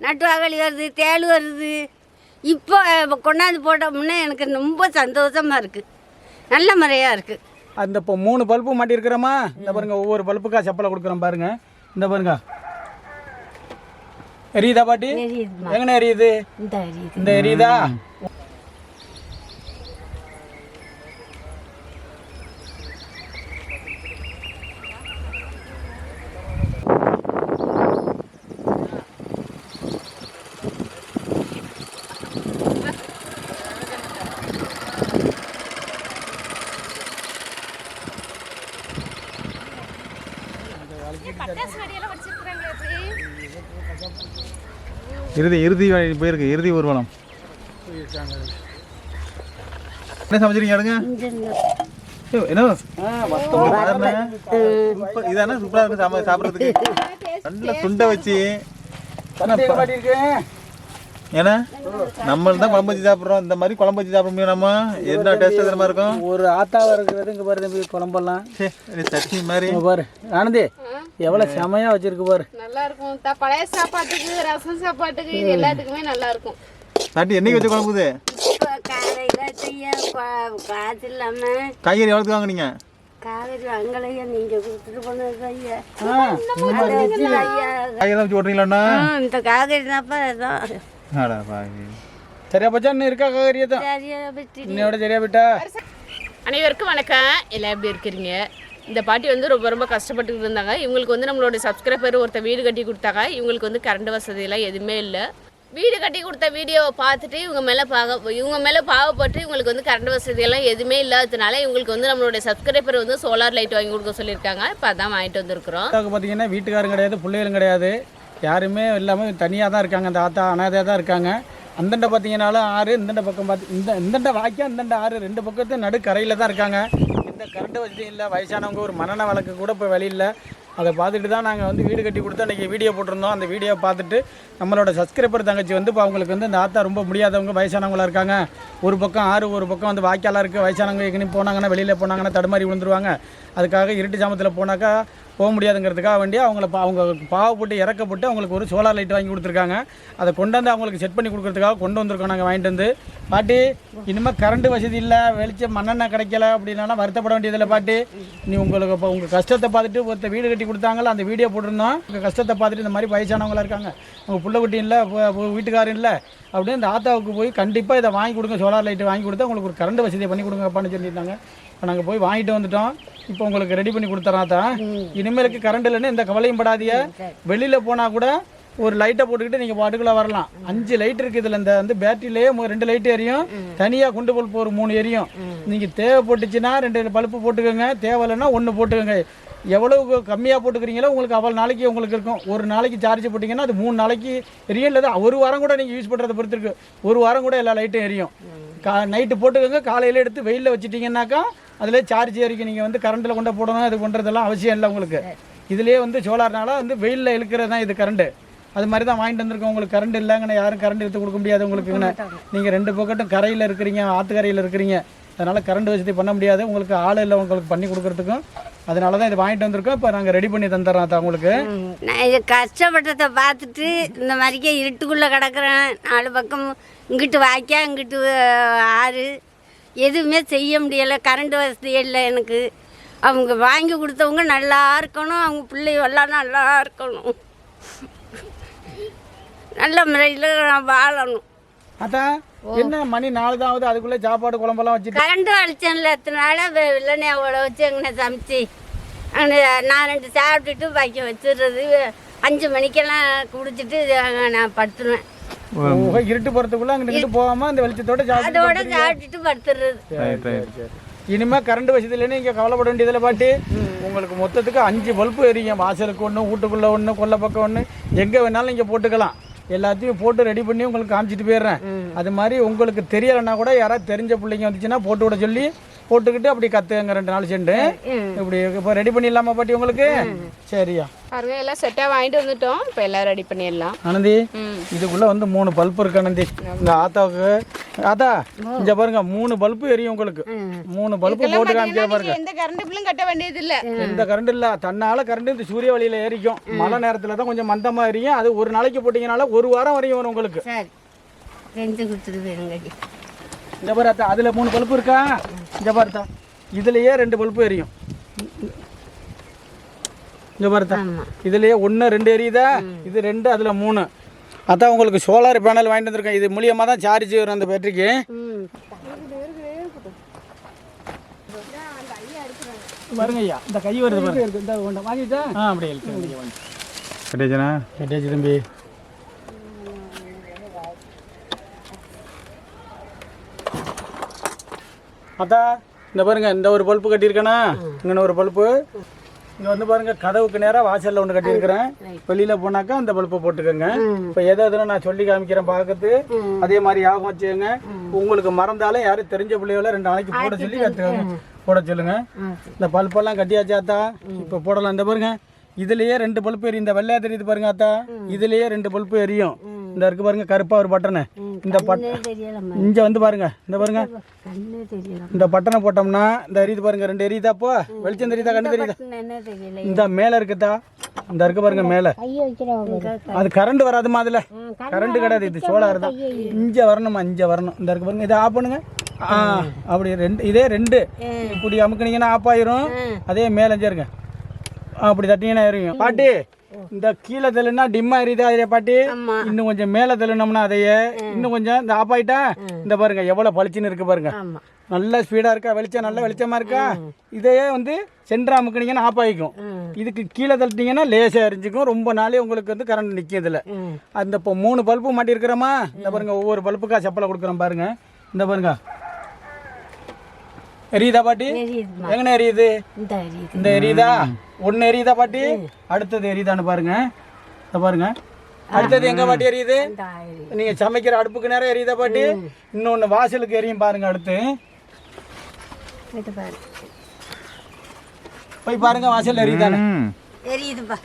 நட்டு அகழி வருது தேள் வருது. இப்போ கொண்டாந்து போட்டோம்னா எனக்கு ரொம்ப சந்தோஷமாக இருக்குது நல்ல முறையாக இருக்குது அந்த இப்போ மூணு பல்பு மாட்டியிருக்கிறோமா இந்த பாருங்க ஒவ்வொரு பல்புக்கா செப்பலை கொடுக்குறோம் பாருங்க. இந்த பாருங்க. எரியுதா பாட்டி. எங்கண்ணே எரியுது? இந்த எரியுது. இறுதி இறுதி போயிருக்கு இறுதி ஊர்வலம். என்ன சமைச்சிருக்கீங்க அடுங்க என்ன? பாருங்க. இதானே சூப்பரா இருக்கு சாப்பிட்றதுக்கு. நல்ல துண்டை வச்சு. ஏன்னா நம்மள தான் குழம்பு வச்சு சாப்பிட்றோம். இந்த மாதிரி குழம்பு வச்சு சாப்பிட முடியும் நம்ம? என்ன டேஸ்ட் இருக்கும்? ஒரு ஆத்தாவா இருக்கிறது இங்க பாரு தம்பி குழம்பெல்லாம். சட்னி மாதிரி. பாரு. ஆனந்தி எவ்வளவு செமையா வச்சிருக்கு பாரு. நல்லா இருக்கும் த- பழைய சாப்பாட்டுக்கு ரசம் சாப்பாட்டுக்கு இது எல்லாத்துக்குமே நல்லா இருக்கும் பாட்டி என்னைக்கு வச்ச குழம்பு இது இப்போ காலையில் செய்ய கா- காசு இல்லாமல் காய்கறி எவ்வளோக்கு வாங்குனீங்க? காவேரி அங்களையா நீங்கள் கொடுத்துட்டு போனது ஐயா. காய்கறி வச்சு ஓட்டுறீங்களாண்ணா? இந்த ஆடா பாவி. சரியா போச்சா? இன்னும் இருக்கா காகரியா தான் இன்னையோட சரியா போயிட்டா? அனைவருக்கும் வணக்கம். எல்லாம் எப்படி இருக்கிறீங்க? இந்த பாட்டி வந்து ரொம்ப ரொம்ப கஷ்டப்பட்டு இருந்தாங்க. இவங்களுக்கு வந்து நம்மளோட சப்ஸ்கிரைபர் ஒருத்தர் வீடு கட்டி கொடுத்தாங்க. இவங்களுக்கு வந்து கரண்ட் வசதியெல்லாம் எதுவுமே இல்லை. வீடு கட்டி கொடுத்த வீடியோவை பார்த்துட்டு இவங்க மேலே பாக இவங்க மேலே பாவப்பட்டு இவங்களுக்கு வந்து கரண்ட் வசதியெல்லாம் எதுவுமே இல்லாததுனால இவங்களுக்கு வந்து நம்மளுடைய சப்ஸ்கிரைபர் வந்து சோலார் லைட் வாங்கி கொடுக்க சொல்லியிருக்காங்க. இப்போ அதான் வாங்கிட்டு வந்திருக்கிறோம். பார்த்தீங்கன்னா வீட்டுக்காரும் கிடையாது பிள்ளைகளும் கிடையாது. யாருமே இல்லாமல் தனியாக தான் இருக்காங்க. அந்த ஆத்தா அனாதையாக தான் இருக்காங்க. அந்தண்ட பார்த்தீங்கன்னாலும் ஆறு இந்தண்ட பக்கம் பார்த்து இந்த இந்தண்ட வாய்க்கா இந்தண்ட ஆறு. ரெண்டு பக்கத்து நடுக்கரையில் தான் இருக்காங்க. இல்லை கரண்ட் வசதியும் இல்லை வயசானவங்க ஒரு மரண வழக்கு கூட இப்போ வெளியில் அதை பார்த்துட்டு தான் நாங்கள் வந்து வீடு கட்டி கொடுத்து அன்றைக்கி வீடியோ போட்டிருந்தோம். அந்த வீடியோ பார்த்துட்டு நம்மளோட சப்ஸ்கிரைபர் தங்கச்சி வந்து இப்போ அவங்களுக்கு வந்து இந்த ஆத்தா ரொம்ப முடியாதவங்க வயசானவங்களாக இருக்காங்க. ஒரு பக்கம் ஆறு ஒரு பக்கம் வந்து வாய்க்காலாக இருக்குது வயசானவங்க எங்கேயும் போனாங்கன்னா வெளியில் போனாங்கன்னா தடுமாறி விழுந்துருவாங்க. அதுக்காக இருட்டு ஜாமத்தில் போனாக்கா போக முடியாதுங்கிறதுக்காக வேண்டிய அவங்கள பா- அவங்க பாவப்பட்டு இறக்கப்பட்டு அவங்களுக்கு ஒரு சோலார் லைட் வாங்கி கொடுத்துருக்காங்க. அதை கொண்டு வந்து அவங்களுக்கு செட் பண்ணி கொடுக்குறதுக்காக கொண்டு வந்திருக்கோம் நாங்கள் வாங்கிட்டு வந்து. பாட்டி இனிமேல் கரண்ட் வசதி இல்லை வெளிச்சம் மண்ணெண்ணெய் கிடைக்கல அப்படின்னாலும் வருத்தப்பட வேண்டியதில்லை பாட்டி. நீ உங்களுக்கு இப்போ உங்கள் கஷ்டத்தை பார்த்துட்டு ஒருத்தர் வீடு கட்டி கொடுத்தாங்களா அந்த வீடியோ போட்டிருந்தோம். உங்கள் கஷ்டத்தை பார்த்துட்டு இந்த மாதிரி வயசானவங்களாக இருக்காங்க. உங்கள் பிள்ளை குட்டி இல்லை வீட்டுக்காரன் இல்லை அப்படின்னு இந்த ஆத்தாவுக்கு போய் கண்டிப்பாக இதை வாங்கி கொடுங்க சோலார் லைட்டு வாங்கி கொடுத்தா உங்களுக்கு ஒரு கரண்ட் வசதியை பண்ணி கொடுங்கப்பான்னு சொல்லியிருந்தாங்க. இப்போ நாங்கள் போய் வாங்கிட்டு வந்துட்டோம். இப்போ உங்களுக்கு ரெடி பண்ணி கொடுத்துறாத்தா இனிமேலுக்கு கரண்ட் இல்லைன்னு எந்த கவலையும் படாதீங்க. வெளியில் போனால் கூட ஒரு லைட்டை போட்டுக்கிட்டு நீங்கள் பாட்டுக்குள்ளே வரலாம். அஞ்சு லைட் இருக்குது இதில். இந்த வந்து பேட்டரியிலேயே ரெண்டு லைட் எரியும். தனியாக குண்டு பல்ப் ஒரு மூணு எரியும். நீங்கள் தேவைப்பட்டுச்சுன்னா ரெண்டு பல்ப்பு போட்டுக்கோங்க. தேவையில்லைன்னா ஒன்று போட்டுக்கோங்க. எவ்வளவு கம்மியாக போட்டுக்கிறீங்களோ உங்களுக்கு அவ்வளோ நாளைக்கு உங்களுக்கு இருக்கும். ஒரு நாளைக்கு சார்ஜ் போட்டிங்கன்னா அது மூணு நாளைக்கு எரியும். இல்லை ஒரு வாரம் கூட நீங்கள் யூஸ் பண்ணுறதை பொறுத்து இருக்கு. ஒரு வாரம் கூட எல்லா லைட்டும் எரியும். கா நைட்டு போட்டுக்கோங்க. காலையில் எடுத்து வெயிலில் வச்சிட்டிங்கன்னாக்கா அதில் சார்ஜ் வரைக்கும் நீங்கள் வந்து கரண்ட்டில் கொண்டு போடணும் அது பண்ணுறதெல்லாம் அவசியம் இல்லை உங்களுக்கு. இதுலேயே வந்து சோலார்னால வந்து வெயிலில் இழுக்கிறது தான் இது கரண்ட்டு அது மாதிரி தான் வாங்கிட்டு வந்திருக்கோம். உங்களுக்கு கரண்ட் இல்லைங்கண்ணே யாரும் கரண்ட் எடுத்து கொடுக்க முடியாது உங்களுக்குங்கண்ணே நீங்கள் ரெண்டு பக்கட்டும் கரையில் இருக்கிறீங்க ஆற்றுக்கரையில் இருக்கிறீங்க. அதனால் கரண்ட் வசதி பண்ண முடியாது. உங்களுக்கு ஆள் இல்லை உங்களுக்கு பண்ணி கொடுக்குறதுக்கும். அதனால தான் இது வாங்கிட்டு வந்திருக்கோம். இப்போ நாங்கள் ரெடி பண்ணி தந்துடுறோம் அதான் உங்களுக்கு. நான் இது கஷ்டப்பட்டதை பார்த்துட்டு இந்த மாதிரிக்கே இருட்டுக்குள்ளே கிடக்குறேன். நாலு பக்கம் இங்கிட்டு வாய்க்கா இங்கிட்டு ஆறு. எதுவுமே செய்ய முடியலை கரண்ட் வசதி இல்லை எனக்கு. அவங்க வாங்கி கொடுத்தவங்க நல்லா இருக்கணும் அவங்க பிள்ளைங்க எல்லாம் நல்லா இருக்கணும். நல்ல முறையில் நான் வாழணும். அதான் என்ன மணி நாலு தான் ஆகுது அதுக்குள்ளே சாப்பாடு குழம்பெல்லாம் வச்சுட்டு? கரண்ட் வெளிச்சம்ல எத்தனால வெள்ளனையோட வச்சு எங்கன சமைச்சு அங்கே நான் ரெண்டு சாப்பிட்டுட்டு பாக்கி வச்சிடுறது. அஞ்சு மணிக்கெல்லாம் குடிச்சிட்டு நான் படுத்துருவேன். இருட்டு போகிறதுக்குள்ளே அங்கிட்டு போகாமல் அந்த வெளிச்சத்தோட சாப்பிட்டு அதோட சாப்பிட்டுட்டு ரைட் இனிமே கரண்ட் வசதி இல்லைன்னு இங்கே கவலைப்பட வேண்டியதில்லை பாட்டி. உங்களுக்கு மொத்தத்துக்கு அஞ்சு பல்பு எரியும் வாசலுக்கு ஒன்று வீட்டுக்குள்ளே ஒன்று கொல்லை பக்கம் ஒன்று எங்கே வேணாலும் இங்கே போட்டுக்கலாம். எல்லாத்தையும் போட்டு ரெடி பண்ணி உங்களுக்கு காமிச்சிட்டு போயிடுறேன். அது மாதிரி உங்களுக்கு தெரியலைன்னா கூட யாராவது தெரிஞ்ச பிள்ளைங்க வந்துச்சுன்னா போட்டு விட சொல்லி போட்டுக்கிட்டு அப்படி கற்றுங்க ரெண்டு நாள் சென்று. இப்படி இப்போ ரெடி பண்ணிடலாமா பாட்டி உங்களுக்கு? சரியா. பாருங்க எல்லாம் செட்டாக வாங்கிட்டு வந்துட்டோம். இப்போ எல்லாம் ரெடி பண்ணிடலாம். ஆனந்தி ம். இதுக்குள்ளே வந்து மூணு பல்ப் இருக்கு ஆனந்தி. இந்த ஆத்தாவுக்கு அதா இங்க பாருங்க மூணு பல்பு எரியும் உங்களுக்கு. மூணு பல்பு போட்டு காமிக்கிற பாருங்க. எந்த கரண்ட் பில்லும் கட்ட வேண்டியது இல்ல எந்த கரண்ட் இல்ல. தன்னால கரண்ட் இந்த சூரிய வழியில ஏறிக்கும் மழை நேரத்துல தான் கொஞ்சம் மந்தமா எரியும். அது ஒரு நாளைக்கு போட்டீங்கனால ஒரு வாரம் வரையும் வரும் உங்களுக்கு. செஞ்சு கொடுத்துட்டு இந்த பாரு அத்தா அதுல மூணு பல்பு இருக்கா? இந்த பாரு அத்தா இதுலயே ரெண்டு பல்பு எரியும். இந்த பாரு அத்தா இதுலயே ஒன்று ரெண்டு எரியுதா? இது ரெண்டு அதுல மூணு. அதான் உங்களுக்கு சோலார் பேனல் வாங்கிட்டு வந்திருக்கேன். இது மூலியமாக தான் சார்ஜ் வரும் அந்த பேட்டரிக்கு ம். பாருங்க ஐயா இந்த கை வருது பாருங்க. இந்த ஒன்று வாங்கிட்டா ஆ அப்படியே கட்டியாச்சனா கட்டியாச்சு தம்பி. அத்தா இந்த பாருங்க இந்த ஒரு பல்பு கட்டியிருக்கேனா? இங்கே ஒரு பல்பு. இங்கே வந்து பாருங்க கதவுக்கு நேராக வாசலில் ஒன்று கட்டியிருக்கிறேன். வெளியில் போனாக்கா அந்த பல்பை போட்டுக்கோங்க. இப்போ எதை எதுனா நான் சொல்லி காமிக்கிறேன் பார்க்கறது அதே மாதிரி ஞாபகம் வச்சுக்கோங்க. உங்களுக்கு மறந்தாலும் யாரும் தெரிஞ்ச பிள்ளைகள ரெண்டு நாளைக்கு போட சொல்லி கற்றுக்கோங்க போட சொல்லுங்க. இந்த பல்பெல்லாம் கட்டியாச்சா அத்தா. இப்போ போடலாம். இந்த பாருங்க இதுலயே ரெண்டு பல்பு எரியும். இந்த வெள்ளையா தெரியுது பாருங்க அத்தா. இதுலயே ரெண்டு பல்பு எரியும். இந்த இருக்கு பாருங்க கருப்பா ஒரு பட்டனு. இந்த பட் கண்ணே தெரியலம்மா. இங்க வந்து பாருங்க இந்த பாருங்க. இந்த பட்டனை போட்டோம்னா இந்த எரியுது பாருங்க ரெண்டு எரியுதா அப்போ? வெளிச்சம் தெரியுதா கண்ணு தெரியுதா? இந்த மேல இருக்குதா? இந்த இருக்கு பாருங்க மேல. அது கரண்ட் வராதுமா அதுல. கரண்ட் கிடையாது இது சோலார் தான். இங்க வரணுமா இங்க வரணும். இந்த இருக்கு பாருங்க இதை ஆஃப் பண்ணுங்க. அப்படி ரெண்டு இதே ரெண்டு. இப்படி அமுக்குனீங்கன்னா ஆஃப் ஆயிரும். அதே மேல இருங்க. அப்படி தட்டிங்கன்னா எரியும். பாட்டி இந்த கீழே தெலுனா டிம்மா எரியுதா அதே பாட்டி. இன்னும் கொஞ்சம் மேலே தெலுனோம்னா அதையே. இன்னும் கொஞ்சம் இந்த ஆஃப் ஆயிட்டா இந்த பாருங்க எவ்வளவு பளிச்சுன்னு இருக்கு பாருங்க. நல்ல ஸ்பீடா இருக்கா வெளிச்சம் நல்ல வெளிச்சமா இருக்கா? இதையே வந்து சென்டரா அமுக்குனீங்கன்னா ஆஃப் ஆகிக்கும். இதுக்கு கீழே தள்ளிட்டீங்கன்னா லேசாக எரிஞ்சுக்கும். ரொம்ப நாளே உங்களுக்கு வந்து கரண்ட் நிற்கும் இதில். அந்த இப்போ மூணு பல்பு மாட்டியிருக்கிறோமா? இந்த பாருங்க ஒவ்வொரு பல்புக்கா செப்பலை கொடுக்குறோம் பாருங்க. இந்த பாருங்க. எரியுதா பாட்டி? எங்கன எரியுது? இந்த எரியுது. இந்த எரியுதா? ஒன்று எரியுதா பாட்டி? அடுத்தது எரியுதான்னு பாருங்க. பாருங்க. அடுத்தது எங்க பாட்டி எரியுது? நீங்க சமைக்கிற அடுப்புக்கு நேரம் எரியுதா பாட்டி? இன்னொன்னு வாசலுக்கு எரியும் பாருங்க அடுத்து. போய் பாருங்க வாசல் எரியுதானே எரியுதுப்பா.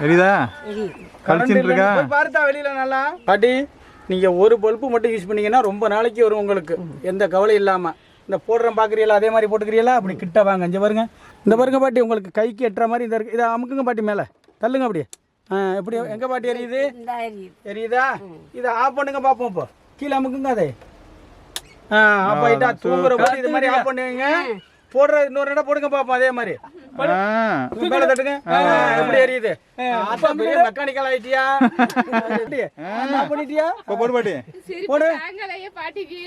தெரியுதா எரியுது. கழிச்சுட்டு இருக்கா? பார்த்தா வெளியில நல்லா. பாட்டி நீங்க ஒரு பல்பு மட்டும் யூஸ் பண்ணீங்கன்னா ரொம்ப நாளைக்கு வரும் உங்களுக்கு. எந்த கவலை இல்லாம. இந்த போடுறோம் பாக்குறீங்களா? அதே மாதிரி போட்டுக்கிறீங்களா? அப்படி கிட்ட வாங்க. இங்க பாருங்க. இந்த பாருங்க பாட்டி உங்களுக்கு கைக்கு எட்டுற மாதிரி இந்த இருக்கு. இதை அமுக்குங்க பாட்டி மேல. தள்ளுங்க அப்படியே. ஆ எப்படி எங்க பாட்டி எரியுது? எரியுது. இதை ஆஃப் பண்ணுங்க பார்ப்போம் இப்போ. கீழே அமுக்குங்க அதை. ஆ ஆஃப் ஆயிட்டா தூங்குற போது இது மாதிரி ஆஃப் பண்ணுவீங்க போடுற இன்னொரு இடம் போடுங்க பார்ப்போம் அதே மாதிரி. மேல தட்டுங்க. எப்படி எரியுது? அப்பா பெரிய மெக்கானிக்கல் ஆயிட்டியா? பண்ணிட்டியா? போடு பாட்டி. போடு. பாட்டிக்கு.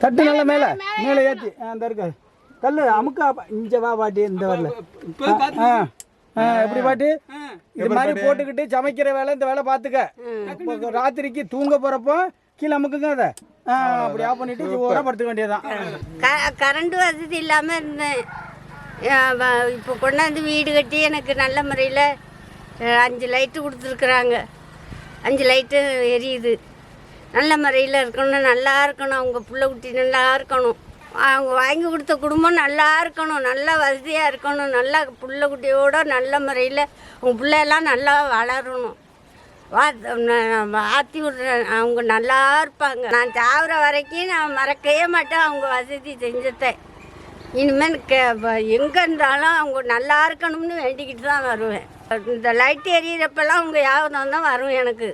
தட்டு நல்ல மேல மேல. ஏத்தி. ஆ, இந்த இருக்கு. தள்ளு அமுக்கா இங்க வா பாட்டி இந்த வரல. ஆ, ஆ, எப்படி பாட்டி? இது மாதிரி போட்டுக்கிட்டு சமைக்கிற வேலை இந்த வேலை பார்த்துக்க ராத்திரிக்கு தூங்க போறப்போ கீழே அமுக்குங்க அதை. ஆ, அப்படி ஆஃப் பண்ணிட்டு ஓர படுத்துக்க வேண்டியதுதான். க கரண்ட் வசதி இல்லாமல் இருந்தேன். இப்போ கொண்டாந்து வீடு கட்டி எனக்கு நல்ல முறையில் அஞ்சு லைட்டு கொடுத்துருக்குறாங்க. அஞ்சு லைட்டு எரியுது. நல்ல முறையில் இருக்கணும் நல்லா இருக்கணும். அவங்க பிள்ளை குட்டி நல்லா இருக்கணும். அவங்க வாங்கி கொடுத்த குடும்பம் நல்லா இருக்கணும் நல்லா வசதியாக இருக்கணும் நல்லா பிள்ளை குட்டியோட நல்ல முறையில் அவங்க பிள்ளையெல்லாம் நல்லா வளரணும். வா ஆற்றி விட்றேன் அவங்க நல்லா இருப்பாங்க. நான் சாகுற வரைக்கும் நான் மறக்கவே மாட்டேன் அவங்க வசதி செஞ்சதை. இனிமேல் கே எங்கே இருந்தாலும் அவங்க நல்லா இருக்கணும்னு வேண்டிக்கிட்டு தான் வருவேன். இந்த லைட் எரியறப்பெல்லாம் அவங்க யாவதம் தான் வரும் எனக்கு.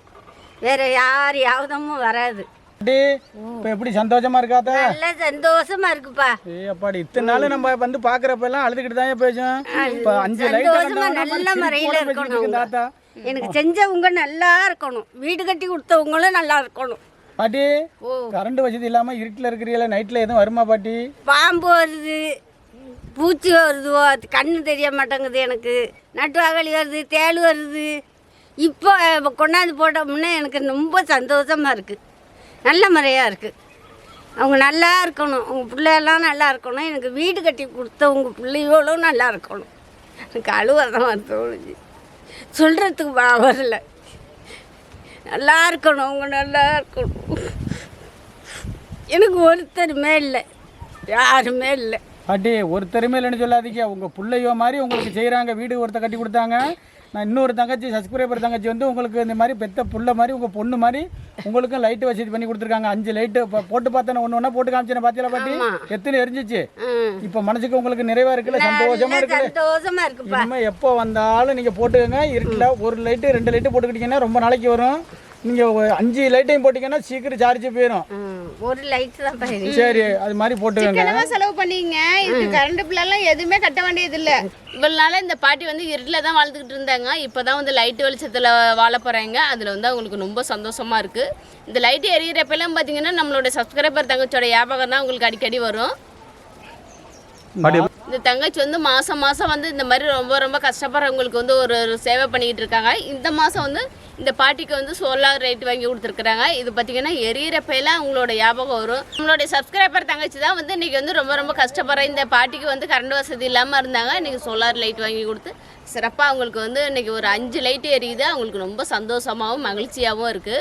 வேற யார் யாவதமும் வராது இப்போ எப்படி சந்தோஷமா இருக்காத நல்ல சந்தோஷமா இருக்குப்பா. ஏய் அப்பாடி இத்தனை நாள் நம்ம வந்து பாக்குறப்ப எல்லாம் அழுதுகிட்டு தான் பேசும் இப்போ அஞ்சு சந்தோஷமா நல்ல முறையில் இருக்கணும். தாத்தா. எனக்கு செஞ்சவங்க நல்லா இருக்கணும். வீடு கட்டி கொடுத்தவங்களும் நல்லா இருக்கணும். பாட்டி கரண்ட் வசதி இல்லாம இருட்டில் இருக்கிறீங்களா நைட்ல எதுவும் வருமா பாட்டி? பாம்பு வருது பூச்சி வருதுவோ அது கண்ணு தெரிய மாட்டேங்குது எனக்கு. நட்டுவாகலி வருது தேள் வருது. இப்போ கொண்டாந்து போட்டோம்னா எனக்கு ரொம்ப சந்தோஷமாக இருக்குது நல்ல முறையாக இருக்குது அவங்க நல்லா இருக்கணும். அவங்க பிள்ளையெல்லாம் நல்லா இருக்கணும். எனக்கு வீடு கட்டி கொடுத்தவங்க பிள்ளைகளும் நல்லா இருக்கணும். எனக்கு அழுவதான் தோணுச்சு. சொல்கிறதுக்கு வரல. நல்லா இருக்கணும். அவங்க நல்லா இருக்கணும். எனக்கு ஒருத்தருமே இல்லை. யாருமே இல்லை. பாட்டி ஒருத்தருமே இல்லைன்னு சொல்லாதீங்க. உங்க பிள்ளையோ மாதிரி உங்களுக்கு செய்றாங்க. வீடு ஒருத்தர் கட்டி கொடுத்தாங்க. நான் இன்னொரு தங்கச்சி சப்ஸ்கிரைபர் தங்கச்சி வந்து உங்களுக்கு இந்த மாதிரி பெத்த புள்ள மாதிரி உங்கள் பொண்ணு மாதிரி உங்களுக்கும் லைட்டு வசதி பண்ணி கொடுத்துருக்காங்க. அஞ்சு லைட்டு இப்போ போட்டு பார்த்தேன் ஒன்று ஒன்றா போட்டு காமிச்சேன் பார்த்தீங்களா பாட்டி? எத்தனை எரிஞ்சிச்சு. இப்போ மனசுக்கு உங்களுக்கு நிறைவா இருக்குல்ல? சந்தோஷமா நல்ல இருக்குல்ல இனிமேல் எப்போ வந்தாலும் நீங்கள் போட்டுக்கோங்க. இருட்டில் ஒரு லைட்டு ரெண்டு லைட்டு போட்டுக்கிட்டீங்கன்னா ரொம்ப நாளைக்கு வரும். நீங்கள் அஞ்சு லைட்டையும் போட்டிங்கன்னா சீக்கிரம் சார்ஜ் போயிடும் ஒரு லைட் தான் சரி அது மாதிரி போட்டுக்கோங்க செலவு பண்ணீங்க. இதுக்கு கரண்ட் பில்லாம் எதுவுமே கட்ட வேண்டியது இல்ல இவ்வளவு நாளா இந்த பாட்டி வந்து இருட்டில் தான் வாழ்ந்துக்கிட்டு இருந்தாங்க. இப்போதான் வந்து லைட் வெளிச்சத்துல வாழ போறாங்க. அதுல வந்து அவங்களுக்கு ரொம்ப சந்தோஷமா இருக்கு. இந்த லைட் எரியறப்பெல்லாம் பாத்தீங்கன்னா நம்மளோட சப்ஸ்கிரைபர் தங்கச்சியோட ஞாபகம் தான் உங்களுக்கு அடிக்கடி வரும். இந்த தங்கச்சி வந்து மாதம் மாதம் வந்து இந்த மாதிரி ரொம்ப ரொம்ப கஷ்டப்படுறவங்களுக்கு வந்து ஒரு ஒரு சேவை பண்ணிக்கிட்டு இருக்காங்க. இந்த மாதம் வந்து இந்த பாட்டிக்கு வந்து சோலார் லைட் வாங்கி கொடுத்துருக்குறாங்க. இது பார்த்தீங்கன்னா எரியறப்பெல்லாம் அவங்களோட ஞாபகம் வரும். நம்மளுடைய சப்ஸ்கிரைபர் தங்கச்சி தான் வந்து இன்றைக்கி வந்து ரொம்ப ரொம்ப கஷ்டப்படுற இந்த பாட்டிக்கு வந்து கரண்ட் வசதி இல்லாமல் இருந்தாங்க. இன்னைக்கு சோலார் லைட் வாங்கி கொடுத்து சிறப்பாக அவங்களுக்கு வந்து இன்றைக்கி ஒரு அஞ்சு லைட் எரியுது. அவங்களுக்கு ரொம்ப சந்தோஷமாகவும் மகிழ்ச்சியாகவும் இருக்குது